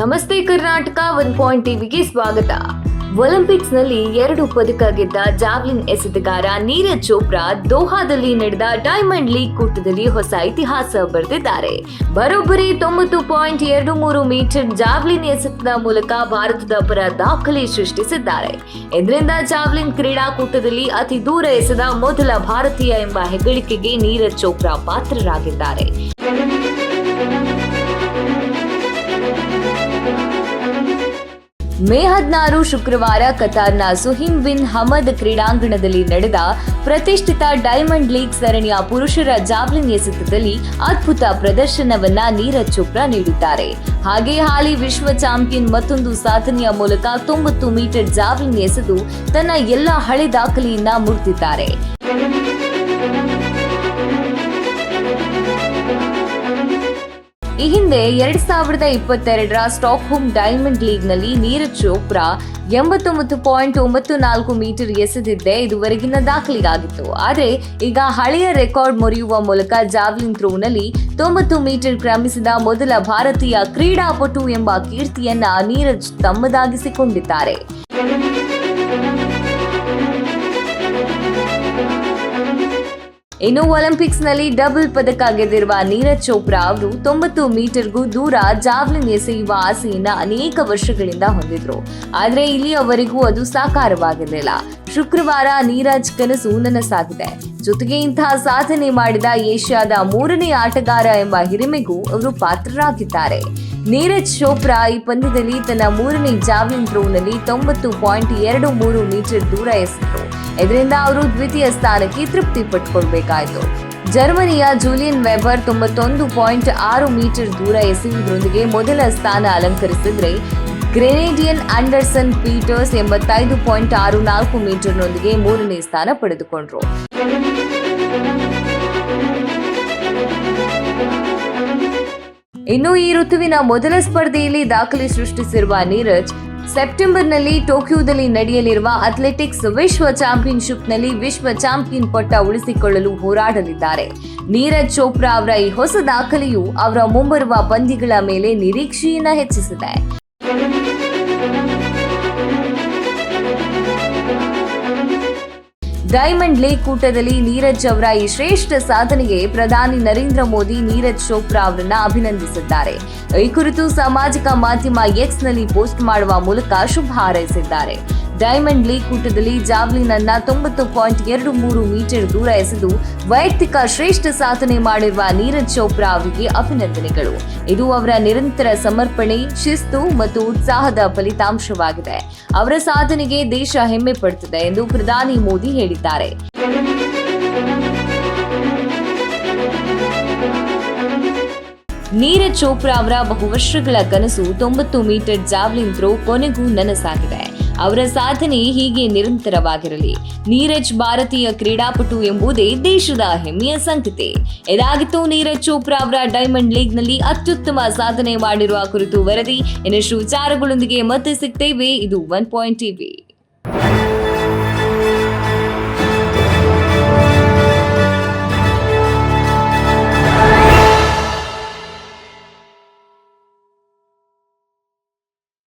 ನಮಸ್ತೆ Karnataka one point ಟಿವಿಗೆ ಸ್ವಾಗತ. ಒಲಿಂಪಿಕ್ಸ್ನಲ್ಲಿ ಎರಡು ಪದಕ ಗೆದ್ದ ಜಾವ್ಲಿನ್ ಎಸೆತಗಾರ ನೀರಜ್ ಚೋಪ್ರಾ ದೋಹಾದಲ್ಲಿ ನಡೆದ ಡೈಮಂಡ್ ಲೀಗ್ ಕೂಟದಲ್ಲಿ ಹೊಸ ಇತಿಹಾಸ ಬರೆದಿದ್ದಾರೆ. ಬರೋಬ್ಬರಿ ತೊಂಬತ್ತು ಪಾಯಿಂಟ್ ಎರಡು ಮೂರು ಮೀಟರ್ ಜಾವ್ಲಿನ್ ಎಸೆತದ ಮೂಲಕ ಭಾರತದ ಪರ ದಾಖಲೆ ಸೃಷ್ಟಿಸಿದ್ದಾರೆ. ಇದರಿಂದ ಜಾವ್ಲಿನ್ ಕ್ರೀಡಾಕೂಟದಲ್ಲಿ ಅತಿ ದೂರ ಎಸೆದ ಮೊದಲ ಭಾರತೀಯ ಎಂಬ ಹೆಗ್ಗಳಿಕೆಗೆ ನೀರಜ್ ಚೋಪ್ರಾ ಪಾತ್ರರಾಗಿದ್ದಾರೆ. ಮೇ ಹದಿನಾರು ಶುಕ್ರವಾರ ಕತಾರ್ನ ಸುಹಿಮ್ ಬಿನ್ ಹಮದ್ ಕ್ರೀಡಾಂಗಣದಲ್ಲಿ ನಡೆದ ಪ್ರತಿಷ್ಠಿತ ಡೈಮಂಡ್ ಲೀಗ್ ಸರಣಿಯ ಪುರುಷರ ಜಾವ್ಲಿನ್ ಎಸೆತದಲ್ಲಿ ಅದ್ಭುತ ಪ್ರದರ್ಶನವನ್ನ ನೀರಜ್ ಚೋಪ್ರಾ ನೀಡಿದ್ದಾರೆ. ಹಾಗೆ ಹಾಲಿ ವಿಶ್ವ ಚಾಂಪಿಯನ್ ಮತ್ತೊಂದು ಸಾಧನೆಯ ಮೂಲಕ ತೊಂಬತ್ತು ಮೀಟರ್ ಜಾವ್ಲಿನ್ ಎಸೆದು ತನ್ನ ಎಲ್ಲ ಹಳೆ ದಾಖಲೆಯನ್ನ ಮುರಿದಿದ್ದಾರೆ. ಈ ಹಿಂದೆ ಎರಡ್ ಸಾವಿರದ ಇಪ್ಪತ್ತೆರಡರ ಸ್ಟಾಕ್ಹೋಮ್ ಡೈಮಂಡ್ ಲೀಗ್ನಲ್ಲಿ ನೀರಜ್ ಚೋಪ್ರಾ ಎಂಬತ್ತೊಂಬತ್ತು ಪಾಯಿಂಟ್ ಒಂಬತ್ತು ನಾಲ್ಕು ಮೀಟರ್ ಎಸೆದಿದ್ದೆ ಇದುವರೆಗಿನ ದಾಖಲೆಯಾಗಿತ್ತು. ಆದರೆ ಈಗ ಹಳೆಯ ರೆಕಾರ್ಡ್ ಮುರಿಯುವ ಮೂಲಕ ಜಾವ್ಲಿನ್ ಥ್ರೋನಲ್ಲಿ ತೊಂಬತ್ತು ಮೀಟರ್ ಕ್ರಮಿಸಿದ ಮೊದಲ ಭಾರತೀಯ ಕ್ರೀಡಾಪಟು ಎಂಬ ಕೀರ್ತಿಯನ್ನ ನೀರಜ್ ತಮ್ಮದಾಗಿಸಿಕೊಂಡಿದ್ದಾರೆ. ಇನ್ನು ಒಲಿಂಪಿಕ್ಸ್ನಲ್ಲಿ ಡಬಲ್ ಪದಕ ಗೆದ್ದಿರುವ ನೀರಜ್ ಚೋಪ್ರಾ ಅವರು ತೊಂಬತ್ತು ಮೀಟರ್ಗೂ ದೂರ ಜಾವ್ಲಿನ್ ಎಸೆಯುವ ಆಸೆಯನ್ನ ಅನೇಕ ವರ್ಷಗಳಿಂದ ಹೊಂದಿದ್ರು. ಆದ್ರೆ ಇಲ್ಲಿಯವರೆಗೂ ಅದು ಸಾಕಾರವಾಗಿರಲಿಲ್ಲ. ಶುಕ್ರವಾರ ನೀರಜ್ ಕನಸು ನನಸಾಗಿದೆ. ಜೊತೆಗೆ ಇಂತಹ ಸಾಧನೆ ಮಾಡಿದ ಏಷ್ಯಾದ ಮೂರನೇ ಆಟಗಾರ ಎಂಬ ಹಿರಿಮೆಗೂ ಅವರು ಪಾತ್ರರಾಗಿದ್ದಾರೆ. ನೀರಜ್ ಚೋಪ್ರಾ ಈ ಪಂದ್ಯದಲ್ಲಿ ತನ್ನ ಮೂರನೇ ಜಾವ್ಲಿನ್ ಥ್ರೋನಲ್ಲಿ ತೊಂಬತ್ತು ಪಾಯಿಂಟ್ ಎರಡು ಮೂರು ಮೀಟರ್ ದೂರ ಎಸೆದರು. ಇದರಿಂದ ಅವರು ದ್ವಿತೀಯ ಸ್ಥಾನಕ್ಕೆ ತೃಪ್ತಿ ಪಟ್ಟುಕೊಳ್ಬೇಕಾಯಿತು ಜರ್ಮನಿಯ ಜೂಲಿಯನ್ ವೆಬರ್ ತೊಂಬತ್ತೊಂದು ಪಾಯಿಂಟ್ ಆರು ಮೀಟರ್ ದೂರ ಎಸೆಯುವುದರೊಂದಿಗೆ ಮೊದಲ ಸ್ಥಾನ ಅಲಂಕರಿಸಿದ್ರೆ ಗ್ರೆನೇಡಿಯನ್ ಅಂಡರ್ಸನ್ ಪೀಟರ್ಸ್ ಎಂಬತ್ತೈದು ಪಾಯಿಂಟ್ ಆರು ನಾಲ್ಕು ಮೀಟರ್ನೊಂದಿಗೆ ಮೂರನೇ ಸ್ಥಾನ ಪಡೆದುಕೊಂಡ್ರು. ಇನ್ನು ಈ ಋತುವಿನ ಮೊದಲ ಸ್ಪರ್ಧೆಯಲ್ಲಿ ದಾಖಲೆ ಸೃಷ್ಟಿಸಿರುವ ನೀರಜ್ ಸೆಪ್ಟೆಂಬರ್ನಲ್ಲಿ ಟೋಕಿಯೋದಲ್ಲಿ ನಡೆಯಲಿರುವ ಅಥ್ಲೆಟಿಕ್ಸ್ ವಿಶ್ವ ಚಾಂಪಿಯನ್ಶಿಪ್ನಲ್ಲಿ ವಿಶ್ವ ಚಾಂಪಿಯನ್ ಪಟ್ಟ ಉಳಿಸಿಕೊಳ್ಳಲು ಹೋರಾಡಲಿದ್ದಾರೆ. ನೀರಜ್ ಚೋಪ್ರಾ ಅವರ ಈ ಹೊಸ ದಾಖಲೆಯು ಅವರ ಮುಂಬರುವ ಪಂದ್ಯಗಳ ಮೇಲೆ ನಿರೀಕ್ಷೆಯನ್ನ ಹೆಚ್ಚಿಸಿದೆ. ಡೈಮಂಡ್ ಲೀಗ್ ಕೂಟದಲ್ಲಿ ನೀರಜ್ ಅವರ ಈ ಶ್ರೇಷ್ಠ ಸಾಧನೆಗೆ ಪ್ರಧಾನಿ ನರೇಂದ್ರ ಮೋದಿ ನೀರಜ್ ಚೋಪ್ರಾ ಅವರನ್ನ ಅಭಿನಂದಿಸಿದ್ದಾರೆ. ಈ ಕುರಿತು ಸಾಮಾಜಿಕ ಮಾಧ್ಯಮ ಎಕ್ಸ್ನಲ್ಲಿ ಪೋಸ್ಟ್ ಮಾಡುವ ಮೂಲಕ ಶುಭ ಹಾರೈಸಿದ್ದಾರೆ. ಡೈಮಂಡ್ ಲೀಗ್ ಕೂಟದಲ್ಲಿ ಜಾವ್ಲಿನ್ ಅನ್ನ ತೊಂಬತ್ತು ಪಾಯಿಂಟ್ ಎರಡು ಮೂರು ಮೀಟರ್ ದೂರ ಎಸೆದು ವೈಯಕ್ತಿಕ ಶ್ರೇಷ್ಠ ಸಾಧನೆ ಮಾಡಿರುವ ನೀರಜ್ ಚೋಪ್ರಾ ಅವರಿಗೆ ಅಭಿನಂದನೆಗಳು. ಇದು ಅವರ ನಿರಂತರ ಸಮರ್ಪಣೆ, ಶಿಸ್ತು ಮತ್ತು ಉತ್ಸಾಹದ ಫಲಿತಾಂಶವಾಗಿದೆ. ಅವರ ಸಾಧನೆಗೆ ದೇಶ ಹೆಮ್ಮೆ ಪಡುತ್ತದೆ ಎಂದು ಪ್ರಧಾನಿ ಮೋದಿ ಹೇಳಿದ್ದಾರೆ. ನೀರಜ್ ಚೋಪ್ರಾ ಅವರ ಬಹುವರ್ಷಗಳ ಕನಸು ತೊಂಬತ್ತು ಮೀಟರ್ ಜಾವ್ಲಿನ್ ಥ್ರೋ ಕೊನೆಗೂ ನನಸಾಗಿದೆ. ಅವರ ಸಾಧನೆ ಹೀಗೆ ನಿರಂತರವಾಗಿರಲಿ. ನೀರಜ್ ಭಾರತೀಯ ಕ್ರೀಡಾಪಟು ಎಂಬುದೇ ದೇಶದ ಹೆಮ್ಮೆಯ ಸಂಕತೆ ಇದಾಗಿತ್ತು ನೀರಜ್ ಚೋಪ್ರಾ ಅವರ ಡೈಮಂಡ್ ಲೀಗ್ನಲ್ಲಿ ಅತ್ಯುತ್ತಮ ಸಾಧನೆ ಮಾಡಿರುವ ಕುರಿತು ವರದಿ. ಇನ್ನಷ್ಟು ವಿಚಾರಗಳೊಂದಿಗೆ ಮತ್ತೆ ಸಿಗ್ತೇವೆ. ಇದು ಒನ್ ಪಾಯಿಂಟ್ ಟಿವಿ.